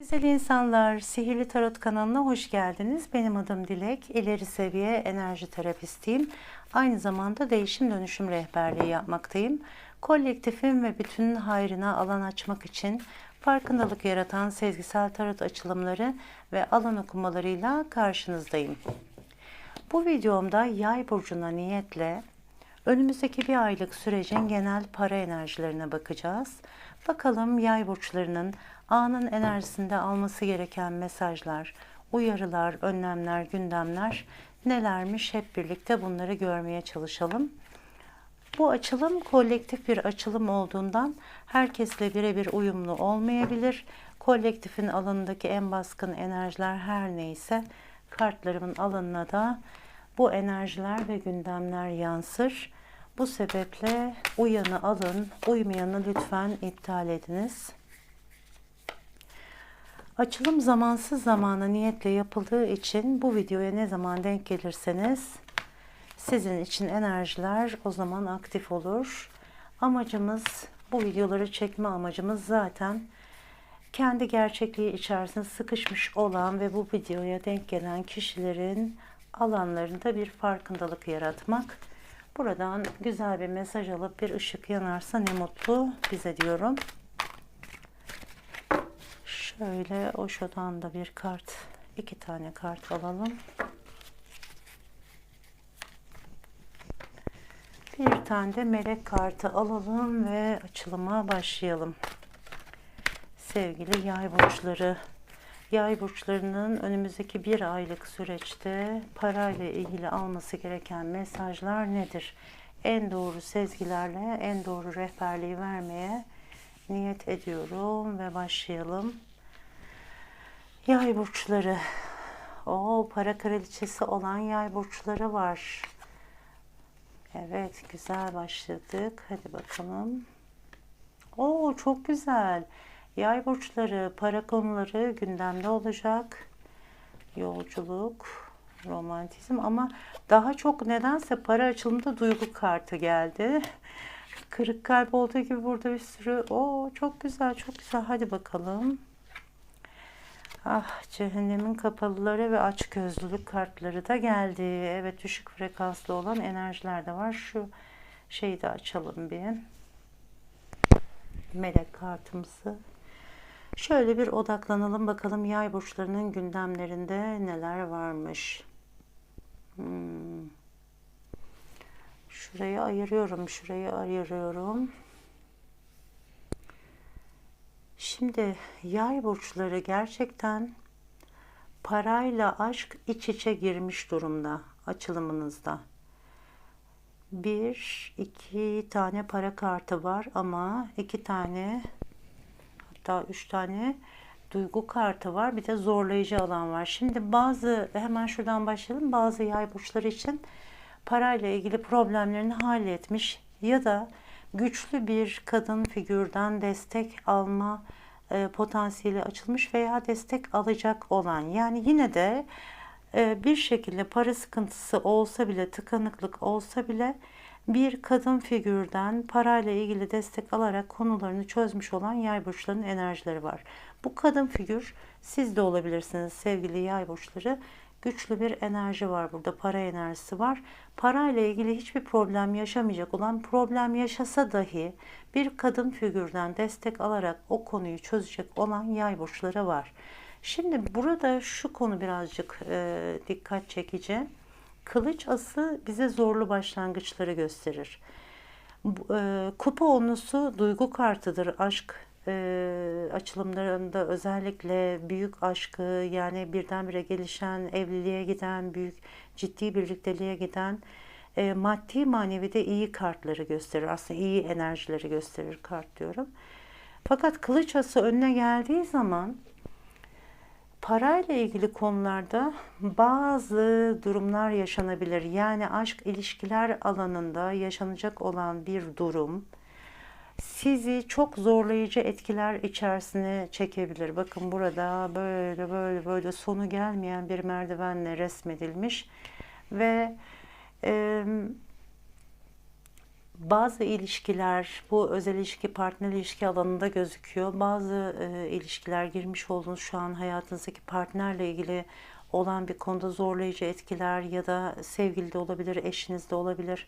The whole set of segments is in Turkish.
Güzel insanlar, Sihirli Tarot kanalına hoş geldiniz. Benim adım Dilek, ileri seviye enerji terapistiyim. Aynı zamanda değişim dönüşüm rehberliği yapmaktayım. Kolektifin ve bütünün hayrına alan açmak için farkındalık yaratan sezgisel tarot açılımları ve alan okumalarıyla karşınızdayım. Bu videomda yay burcuna niyetle önümüzdeki bir aylık sürecin genel para enerjilerine bakacağız. Bakalım yay burçlarının anın enerjisinde alması gereken mesajlar, uyarılar, önlemler, gündemler nelermiş hep birlikte bunları görmeye çalışalım. Bu açılım kolektif bir açılım olduğundan herkesle birebir uyumlu olmayabilir. Kolektifin alanındaki en baskın enerjiler her neyse kartlarımın alanına da bu enerjiler ve gündemler yansır. Bu sebeple uyanı alın, uymayanı lütfen iptal ediniz. Açılım zamansız zamana niyetle yapıldığı için bu videoya ne zaman denk gelirseniz sizin için enerjiler o zaman aktif olur. Amacımız bu videoları çekme amacımız zaten kendi gerçekliği içerisinde sıkışmış olan ve bu videoya denk gelen kişilerin alanlarında bir farkındalık yaratmak. Buradan güzel bir mesaj alıp bir ışık yanarsa ne mutlu bize diyorum. Şöyle Osho'dan da bir kart, iki tane kart alalım. Bir tane de melek kartı alalım ve açılıma başlayalım. Sevgili yay burçları, yay burçlarının önümüzdeki bir aylık süreçte parayla ilgili alması gereken mesajlar nedir? En doğru sezgilerle en doğru rehberliği vermeye niyet ediyorum ve başlayalım. Yay burçları. O para kraliçesi olan yay burçları var. Evet, güzel başladık. Hadi bakalım. Oo, çok güzel. Yay burçları, para konuları gündemde olacak. Yolculuk, romantizm ama daha çok nedense para açılımında duygu kartı geldi. Kırık kalp olduğu gibi burada bir sürü. Oo, çok güzel, çok güzel. Hadi bakalım. Ah cehennemin kapalıları ve aç gözlülük kartları da geldi. Evet düşük frekanslı olan enerjiler de var. Şu şeyi de açalım bir. Melek kartımızı. Şöyle bir odaklanalım bakalım yay burçlarının gündemlerinde neler varmış. Hmm. Şurayı ayırıyorum, şurayı ayırıyorum. Şimdi yay burçları gerçekten parayla aşk iç içe girmiş durumda açılımınızda. Bir, iki tane para kartı var ama iki tane hatta üç tane duygu kartı var. Bir de zorlayıcı alan var. Şimdi bazı hemen şuradan başlayalım. Bazı yay burçları için parayla ilgili problemlerini halletmiş ya da güçlü bir kadın figürden destek alma e, potansiyeli açılmış veya destek alacak olan yani yine de e, bir şekilde para sıkıntısı olsa bile tıkanıklık olsa bile bir kadın figürden parayla ilgili destek alarak konularını çözmüş olan yay burçlarının enerjileri var. Bu kadın figür siz de olabilirsiniz sevgili yay burçları güçlü bir enerji var burada. Para enerjisi var. Parayla ilgili hiçbir problem yaşamayacak olan problem yaşasa dahi bir kadın figürden destek alarak o konuyu çözecek olan yay burçları var. Şimdi burada şu konu birazcık e, dikkat çekici. Kılıç ası bize zorlu başlangıçları gösterir. E, kupa onlusu duygu kartıdır. Aşk e, açılımlarında özellikle büyük aşkı yani birdenbire gelişen, evliliğe giden, büyük ciddi birlikteliğe giden e, maddi manevi de iyi kartları gösterir. Aslında iyi enerjileri gösterir kart diyorum. Fakat kılıç ası önüne geldiği zaman parayla ilgili konularda bazı durumlar yaşanabilir. Yani aşk ilişkiler alanında yaşanacak olan bir durum sizi çok zorlayıcı etkiler içerisine çekebilir. Bakın burada böyle böyle böyle sonu gelmeyen bir merdivenle resmedilmiş ve e, Bazı ilişkiler bu özel ilişki, partner ilişki alanında gözüküyor. Bazı e, ilişkiler girmiş olduğunuz şu an hayatınızdaki partnerle ilgili olan bir konuda zorlayıcı etkiler ya da sevgili de olabilir, eşiniz de olabilir.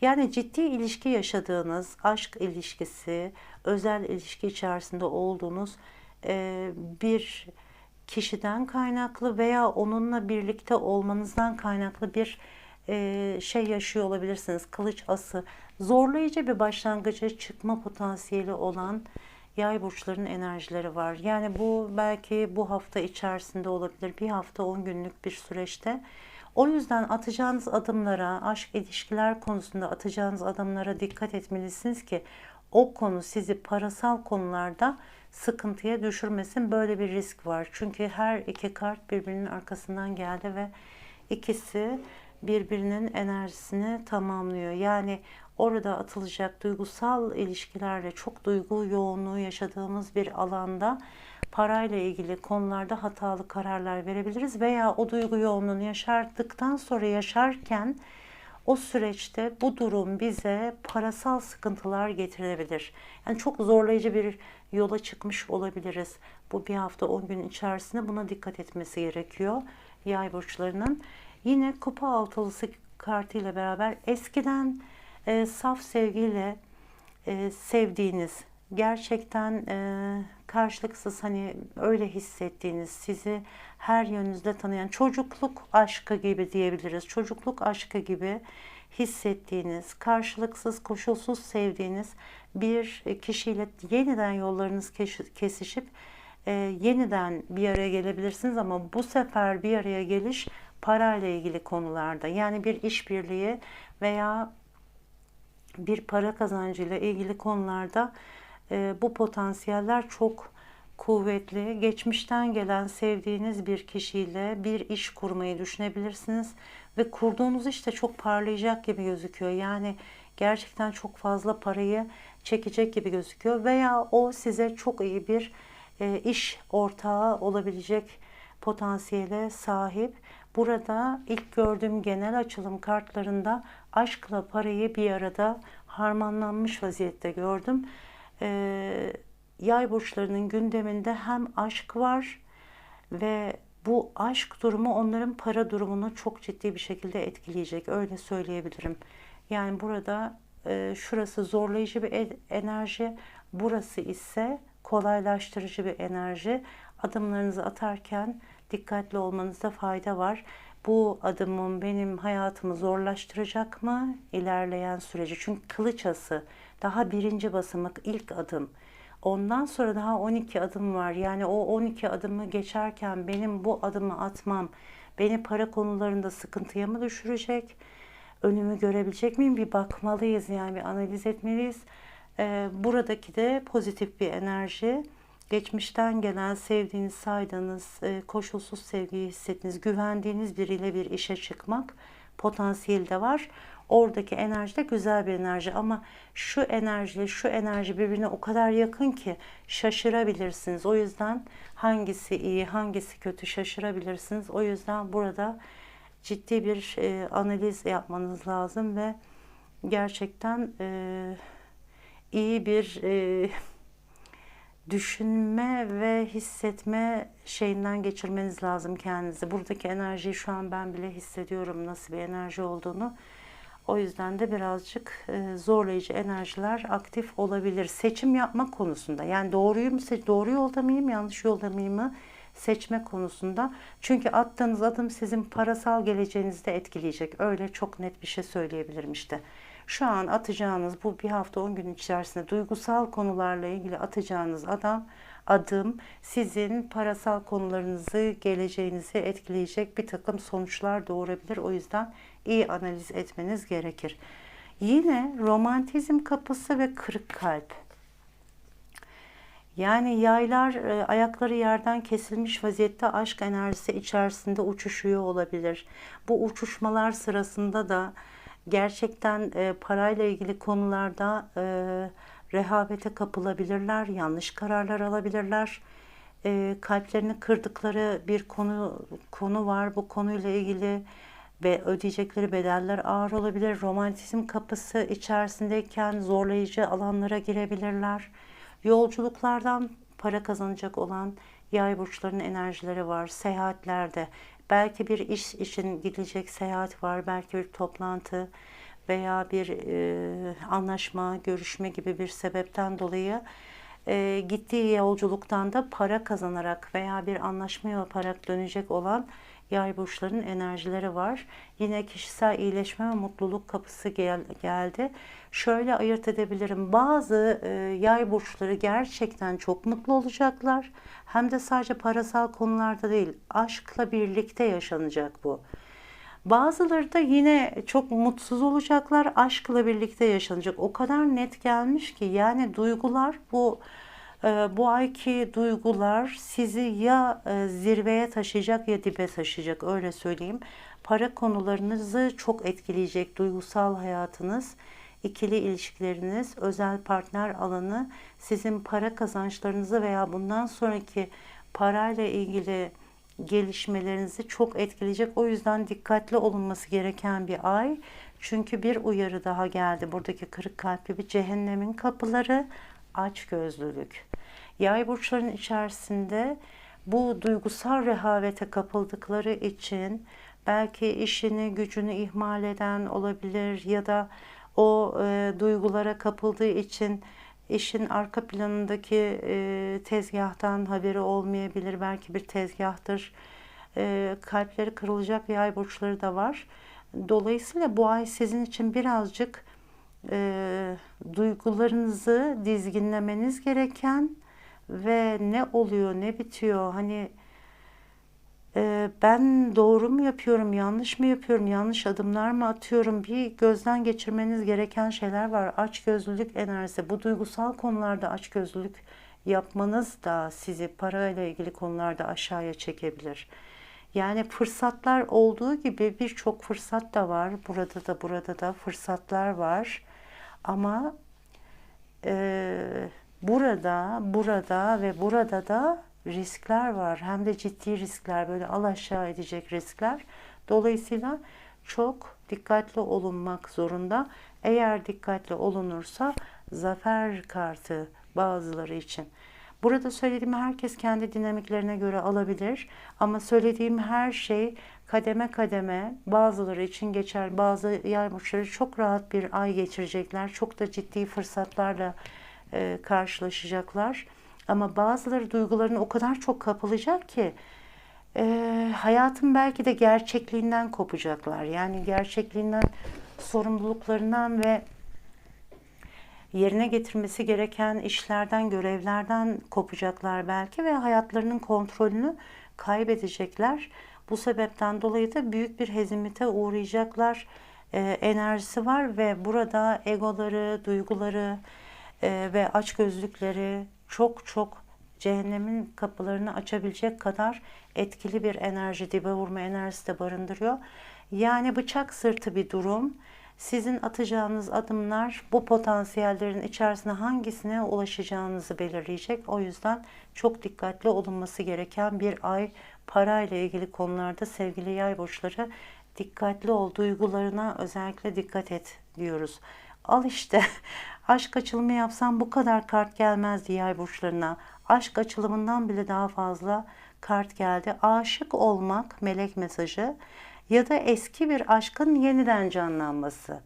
Yani ciddi ilişki yaşadığınız, aşk ilişkisi, özel ilişki içerisinde olduğunuz e, bir kişiden kaynaklı veya onunla birlikte olmanızdan kaynaklı bir e, şey yaşıyor olabilirsiniz. Kılıç ası zorlayıcı bir başlangıca çıkma potansiyeli olan yay burçlarının enerjileri var. Yani bu belki bu hafta içerisinde olabilir. Bir hafta 10 günlük bir süreçte. O yüzden atacağınız adımlara, aşk ilişkiler konusunda atacağınız adımlara dikkat etmelisiniz ki o konu sizi parasal konularda sıkıntıya düşürmesin. Böyle bir risk var. Çünkü her iki kart birbirinin arkasından geldi ve ikisi birbirinin enerjisini tamamlıyor. Yani orada atılacak duygusal ilişkilerle çok duygu yoğunluğu yaşadığımız bir alanda parayla ilgili konularda hatalı kararlar verebiliriz veya o duygu yoğunluğunu yaşardıktan sonra yaşarken o süreçte bu durum bize parasal sıkıntılar getirebilir. Yani çok zorlayıcı bir yola çıkmış olabiliriz. Bu bir hafta 10 gün içerisinde buna dikkat etmesi gerekiyor yay burçlarının. Yine kupa altılısı kartıyla beraber eskiden e, saf sevgiyle e, sevdiğiniz, gerçekten e, karşılıksız hani öyle hissettiğiniz, sizi her yönünüzde tanıyan çocukluk aşkı gibi diyebiliriz. Çocukluk aşkı gibi hissettiğiniz, karşılıksız, koşulsuz sevdiğiniz bir kişiyle yeniden yollarınız kesişip e, yeniden bir araya gelebilirsiniz ama bu sefer bir araya geliş parayla ilgili konularda yani bir işbirliği veya bir para kazancıyla ilgili konularda e, bu potansiyeller çok kuvvetli. Geçmişten gelen sevdiğiniz bir kişiyle bir iş kurmayı düşünebilirsiniz ve kurduğunuz işte çok parlayacak gibi gözüküyor. Yani gerçekten çok fazla parayı çekecek gibi gözüküyor veya o size çok iyi bir e, iş ortağı olabilecek potansiyele sahip. Burada ilk gördüğüm genel açılım kartlarında aşkla parayı bir arada harmanlanmış vaziyette gördüm. Ee, yay burçlarının gündeminde hem aşk var ve bu aşk durumu onların para durumunu çok ciddi bir şekilde etkileyecek. Öyle söyleyebilirim. Yani burada e, şurası zorlayıcı bir e, enerji, burası ise kolaylaştırıcı bir enerji. Adımlarınızı atarken dikkatli olmanızda fayda var. Bu adımım benim hayatımı zorlaştıracak mı ilerleyen süreci? Çünkü kılıç ası daha birinci basamak ilk adım. Ondan sonra daha 12 adım var. Yani o 12 adımı geçerken benim bu adımı atmam beni para konularında sıkıntıya mı düşürecek? Önümü görebilecek miyim? Bir bakmalıyız yani bir analiz etmeliyiz. Ee, buradaki de pozitif bir enerji geçmişten gelen sevdiğiniz, saydığınız, e, koşulsuz sevgiyi hissettiğiniz, güvendiğiniz biriyle bir işe çıkmak potansiyeli de var. Oradaki enerji de güzel bir enerji ama şu enerjiyle şu enerji birbirine o kadar yakın ki şaşırabilirsiniz. O yüzden hangisi iyi, hangisi kötü şaşırabilirsiniz. O yüzden burada ciddi bir e, analiz yapmanız lazım ve gerçekten e, iyi bir e, düşünme ve hissetme şeyinden geçirmeniz lazım kendinizi. Buradaki enerjiyi şu an ben bile hissediyorum nasıl bir enerji olduğunu. O yüzden de birazcık e, zorlayıcı enerjiler aktif olabilir. Seçim yapma konusunda yani doğruyu mu doğru yolda mıyım yanlış yolda mıyım mı seçme konusunda. Çünkü attığınız adım sizin parasal geleceğinizi de etkileyecek. Öyle çok net bir şey söyleyebilirim işte. Şu an atacağınız bu bir hafta 10 gün içerisinde duygusal konularla ilgili atacağınız adam adım sizin parasal konularınızı, geleceğinizi etkileyecek bir takım sonuçlar doğurabilir. O yüzden iyi analiz etmeniz gerekir. Yine romantizm kapısı ve kırık kalp. Yani yaylar e, ayakları yerden kesilmiş vaziyette aşk enerjisi içerisinde uçuşuyor olabilir. Bu uçuşmalar sırasında da gerçekten e, parayla ilgili konularda e, rehavete kapılabilirler, yanlış kararlar alabilirler. E, kalplerini kırdıkları bir konu konu var. Bu konuyla ilgili ve ödeyecekleri bedeller ağır olabilir. Romantizm kapısı içerisindeyken zorlayıcı alanlara girebilirler. Yolculuklardan para kazanacak olan yay burçlarının enerjileri var. Seyahatlerde belki bir iş için gidilecek seyahat var, belki bir toplantı veya bir e, anlaşma, görüşme gibi bir sebepten dolayı e, gittiği yolculuktan da para kazanarak veya bir anlaşma yaparak dönecek olan yay burçlarının enerjileri var. Yine kişisel iyileşme ve mutluluk kapısı gel, geldi. Şöyle ayırt edebilirim. Bazı e, yay burçları gerçekten çok mutlu olacaklar. Hem de sadece parasal konularda değil, aşkla birlikte yaşanacak bu. Bazıları da yine çok mutsuz olacaklar. Aşkla birlikte yaşanacak. O kadar net gelmiş ki yani duygular bu bu ayki duygular sizi ya e, zirveye taşıyacak ya dibe taşıyacak öyle söyleyeyim. Para konularınızı çok etkileyecek duygusal hayatınız, ikili ilişkileriniz, özel partner alanı sizin para kazançlarınızı veya bundan sonraki parayla ilgili gelişmelerinizi çok etkileyecek. O yüzden dikkatli olunması gereken bir ay. Çünkü bir uyarı daha geldi. Buradaki kırık kalpli bir cehennemin kapıları aç gözlülük. Yay burçların içerisinde bu duygusal rehavete kapıldıkları için belki işini gücünü ihmal eden olabilir ya da o e, duygulara kapıldığı için işin arka planındaki e, tezgahtan haberi olmayabilir. Belki bir tezgahtır. E, kalpleri kırılacak yay burçları da var. Dolayısıyla bu ay sizin için birazcık e, duygularınızı dizginlemeniz gereken ve ne oluyor ne bitiyor hani e, ben doğru mu yapıyorum yanlış mı yapıyorum yanlış adımlar mı atıyorum bir gözden geçirmeniz gereken şeyler var açgözlülük enerjisi bu duygusal konularda açgözlülük yapmanız da sizi parayla ilgili konularda aşağıya çekebilir. Yani fırsatlar olduğu gibi birçok fırsat da var. Burada da burada da fırsatlar var. Ama e, burada, burada ve burada da riskler var. Hem de ciddi riskler, böyle al aşağı edecek riskler. Dolayısıyla çok dikkatli olunmak zorunda. Eğer dikkatli olunursa zafer kartı bazıları için. Burada söylediğim herkes kendi dinamiklerine göre alabilir ama söylediğim her şey kademe kademe bazıları için geçer. Bazı yay burçları çok rahat bir ay geçirecekler. Çok da ciddi fırsatlarla e, karşılaşacaklar. Ama bazıları duygularını o kadar çok kapılacak ki e, hayatın belki de gerçekliğinden kopacaklar. Yani gerçekliğinden, sorumluluklarından ve yerine getirmesi gereken işlerden, görevlerden kopacaklar belki ve hayatlarının kontrolünü kaybedecekler. Bu sebepten dolayı da büyük bir hezimete uğrayacaklar e, enerjisi var ve burada egoları, duyguları e, ve açgözlükleri çok çok cehennemin kapılarını açabilecek kadar etkili bir enerji, dibe vurma enerjisi de barındırıyor. Yani bıçak sırtı bir durum. Sizin atacağınız adımlar bu potansiyellerin içerisine hangisine ulaşacağınızı belirleyecek. O yüzden çok dikkatli olunması gereken bir ay parayla ilgili konularda sevgili yay burçları dikkatli ol, duygularına özellikle dikkat et diyoruz. Al işte aşk açılımı yapsam bu kadar kart gelmezdi yay burçlarına. Aşk açılımından bile daha fazla kart geldi. Aşık olmak melek mesajı ya da eski bir aşkın yeniden canlanması.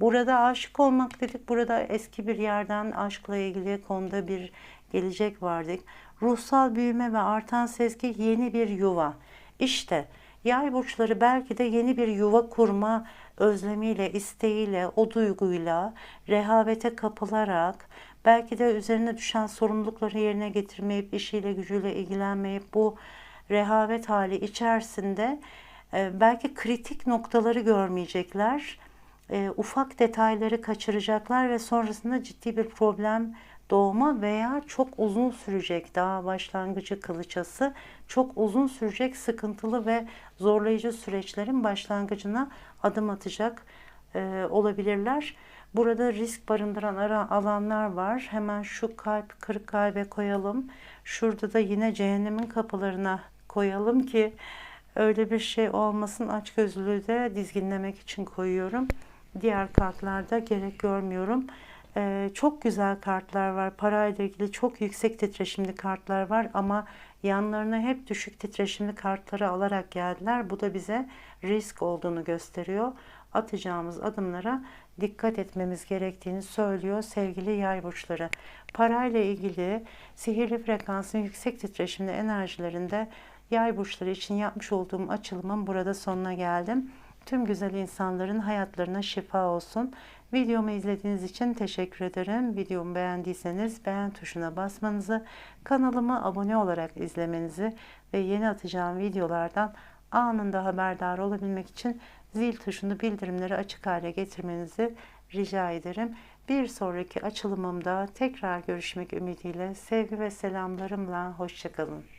Burada aşık olmak dedik. Burada eski bir yerden aşkla ilgili konuda bir gelecek vardık. Ruhsal büyüme ve artan sezgi yeni bir yuva. İşte yay burçları belki de yeni bir yuva kurma özlemiyle, isteğiyle, o duyguyla rehavete kapılarak belki de üzerine düşen sorumlulukları yerine getirmeyip işiyle gücüyle ilgilenmeyip bu rehavet hali içerisinde e, belki kritik noktaları görmeyecekler. E, ufak detayları kaçıracaklar ve sonrasında ciddi bir problem doğma veya çok uzun sürecek daha başlangıcı kılıçası çok uzun sürecek sıkıntılı ve zorlayıcı süreçlerin başlangıcına adım atacak e, olabilirler. Burada risk barındıran ara alanlar var. Hemen şu kalp kırık kalbe koyalım. Şurada da yine cehennemin kapılarına koyalım ki Öyle bir şey olmasın. Açgözlülüğü de dizginlemek için koyuyorum. Diğer kartlarda gerek görmüyorum. Ee, çok güzel kartlar var. Parayla ilgili çok yüksek titreşimli kartlar var ama yanlarına hep düşük titreşimli kartları alarak geldiler. Bu da bize risk olduğunu gösteriyor. Atacağımız adımlara dikkat etmemiz gerektiğini söylüyor sevgili yay burçları. Parayla ilgili sihirli frekansın yüksek titreşimli enerjilerinde yay burçları için yapmış olduğum açılımın burada sonuna geldim. Tüm güzel insanların hayatlarına şifa olsun. Videomu izlediğiniz için teşekkür ederim. Videomu beğendiyseniz beğen tuşuna basmanızı, kanalıma abone olarak izlemenizi ve yeni atacağım videolardan anında haberdar olabilmek için zil tuşunu bildirimleri açık hale getirmenizi rica ederim. Bir sonraki açılımımda tekrar görüşmek ümidiyle sevgi ve selamlarımla hoşçakalın.